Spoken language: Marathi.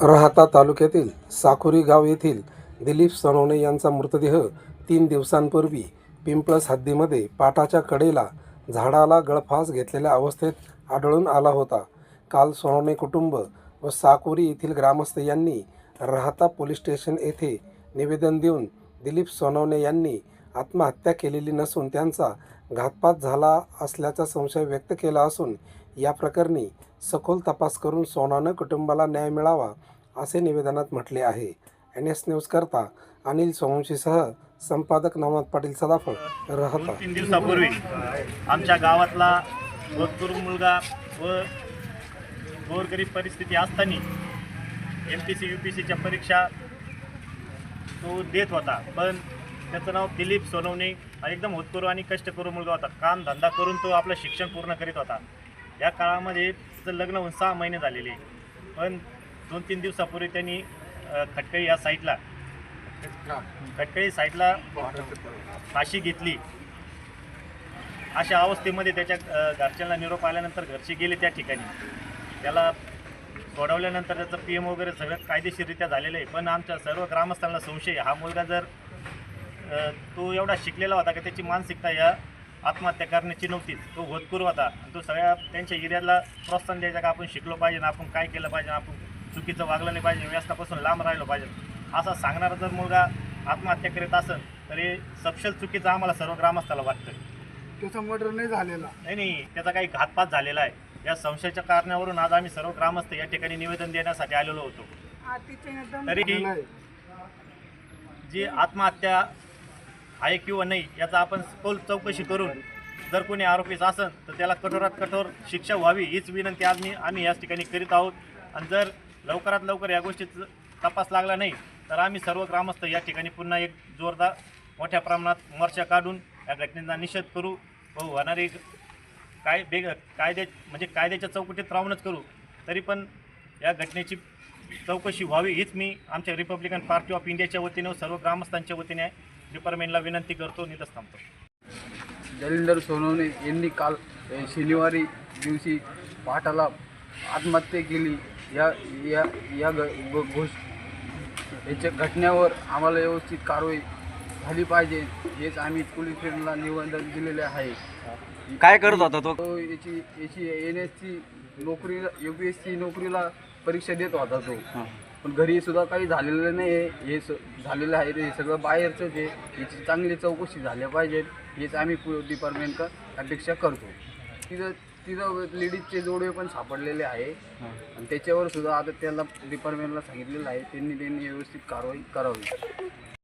राहता तालुक्यातील साखुरी गाव येथील दिलीप सोनवणे यांचा मृतदेह तीन दिवसांपूर्वी पिंपळस हद्दीमध्ये पाटाच्या कडेला झाडाला गळफास घेतलेल्या अवस्थेत आढळून आला होता. काल सोनवणे कुटुंब व साकुरी येथील ग्रामस्थ यांनी राहता पोलीस स्टेशन येथे निवेदन देऊन दिलीप सोनवणे यांनी आत्महत्या केलेली नसून त्यांचा घातपात झाला असल्याचा संशय व्यक्त केला असून या प्रकरणी सखोल तपास करून सोनानं कुटुंबाला न्याय मिळावा असे निवेदनात म्हटले आहे. एन एस न्यूजकरता अनिल सोमशीसह संपादक नवनाथ पाटील सदाफळ राहता. तीन दिवसापूर्वी आमच्या गावातला भोजपूर मुलगा व गोरगरीब परिस्थिती असताना M P C U P सीच्या परीक्षा तो देत होता. पण त्याचं नाव दिलीप सोनवणे हा एकदम होतकरू आणि कष्टकरू मुलगा होता. काम धंदा करून तो आपलं शिक्षण पूर्ण करीत होता. या काळामध्ये तिचं लग्न होऊन सहा महिने झालेले. पण दोन तीन दिवसापूर्वी त्यांनी खटकळी या साईटला खटकळी साईटला फाशी घेतली. अशा अवस्थेमध्ये त्याच्या घरच्यांना निरोप आल्यानंतर घरचे गेले त्या ठिकाणी. त्याला सोडवल्यानंतर त्याचं पी एम वगैरे सगळं कायदेशीररित्या झालेलं आहे. पण आमच्या सर्व ग्रामस्थांना संशय हा मुलगा जर तो एवढा शिकलेला होता की त्याची मानसिकता या आत्महत्या करण्याची नव्हतीच तो होतकरू होता. आणि तो सगळ्या त्यांच्या एरियाला प्रोत्साहन द्यायचा का आपण शिकलो पाहिजे आपण काय केलं पाहिजे आपण चुकीचं वागलं नाही पाहिजे व्यसनापासून लांब राहिलो पाहिजे. असा सांगणारा जर मुलगा आत्महत्या करीत असेल तर हे सपशेल चुकीचं आम्हाला सर्व ग्रामस्थाला वाटतं त्याचा मर्डर नाही झालेला. नाही नाही. त्याचा काही घातपात झालेला आहे. या संशयाच्या कारणावरून आज आम्ही सर्व ग्रामस्थ या ठिकाणी निवेदन देण्यासाठी आलेलो होतो. तरी. जी आत्महत्या आहे किंवा नाही याचा आपण खोल चौकशी करून जर कोणी आरोपीच असेल तर त्याला कठोरात कठोर शिक्षा व्हावी हीच विनंती आज मी आम्ही याच ठिकाणी करीत आहोत. आणि जर लवकरात लवकर या गोष्टीचा तपास लागला नाही तर आम्ही सर्व ग्रामस्थ या ठिकाणी पुन्हा एक जोरदार मोठ्या प्रमाणात मोर्चा काढून या घटनेचा निषेध करू. व होणारी काय बेग कायदे म्हणजे कायद्याच्या चौकटीत राहूनच करू. तरी पण या घटनेची चौकशी व्हावी हीच मी आमच्या रिपब्लिकन पार्टी ऑफ इंडियाच्या वतीने सर्व ग्रामस्थांच्या वतीने डिपार्टमेंटला विनंती करतो निधस थांबतो. जलिंदर सोनवणे यांनी काल शनिवारी दिवशी पहाटाला आत्महत्या केली. या या या घोष याच्या घटनेवर आम्हाला व्यवस्थित कारवाई झाली पाहिजे हेच आम्ही पोलीस स्टेशनला निवेदन दिलेले आहे. काय करत होता तो? तो याची याची एन एसची नोकरीला यू पी एस सी नोकरीला परीक्षा देत होता तो. पण घरी सुद्धा काही झालेलं नाही आहे. हे स झालेलं आहे ते सगळं बाहेरचंच आहे याची चांगली चौकशी झाल्या पाहिजेत. हेच आम्ही डिपार्टमेंटला अपेक्षा करतो. तिथं तिथं लेडीजचे जोडवे पण सापडलेले आहे. आणि त्याच्यावर सुद्धा आता त्याला डिपार्टमेंटला सांगितलेलं आहे. त्यांनी त्यांनी व्यवस्थित कारवाई करावी.